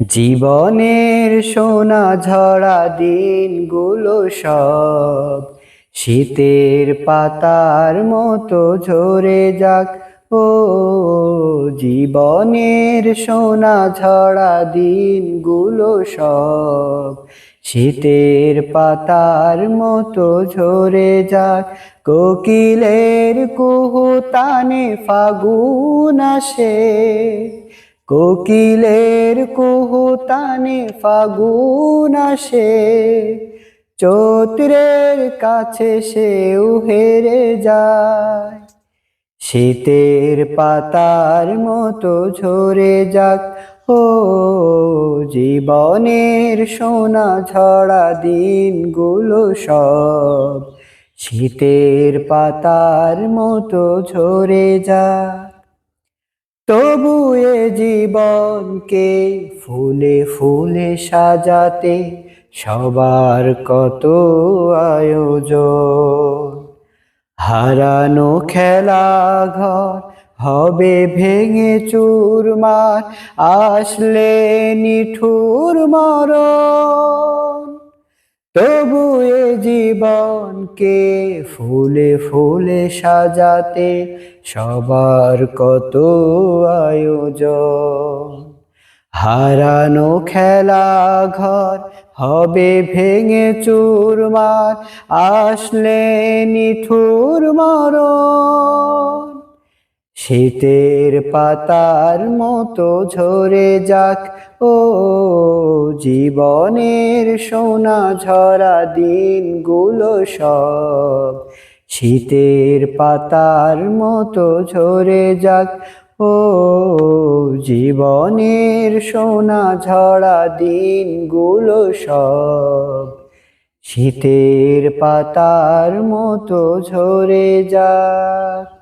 জীবনের সোনা ঝরা দিনগুলো সব শীতের পাতার মতো ঝরে যাক। ও জীবনের সোনা ঝরা দিনগুলো সব শীতের পাতার মতো ঝরে যাক। কোকিলের কুহু তানে ফাগুন আসে। কোকিলের কুহু তানে ফাগুন আসে, চৈত্রের কাছে সেও হেরে যায়। শীতের পাতার মতো ঝরে যাক, ও জীবনের সোনা ঝরা দিনগুলো সব। শীতের পাতার মতো ঝরে যাক তবু এ জীবনকে ফুলে ফুলে সাজাতে সবার কত আয়োজন। হারানো খেলা ঘর হবে ভেঙে চুরমার, আসলে নিঠুর মরণ। জীবনকে ফুলে ফুলে সাজাতে সবার কত আয়োজন। হারানো খেলা ঘর হবে ভেঙে চুরমার, আসলে নিঠুর মরণ। শীতের পাতার মতো ঝরে যাক, ও জীবনের সোনা ঝরা দিনগুলো সব শীতের পাতার মতো ঝরে যাক। ও জীবনের সোনা ঝরা দিনগুলো সব শীতের পাতার মতো ঝরে যাক।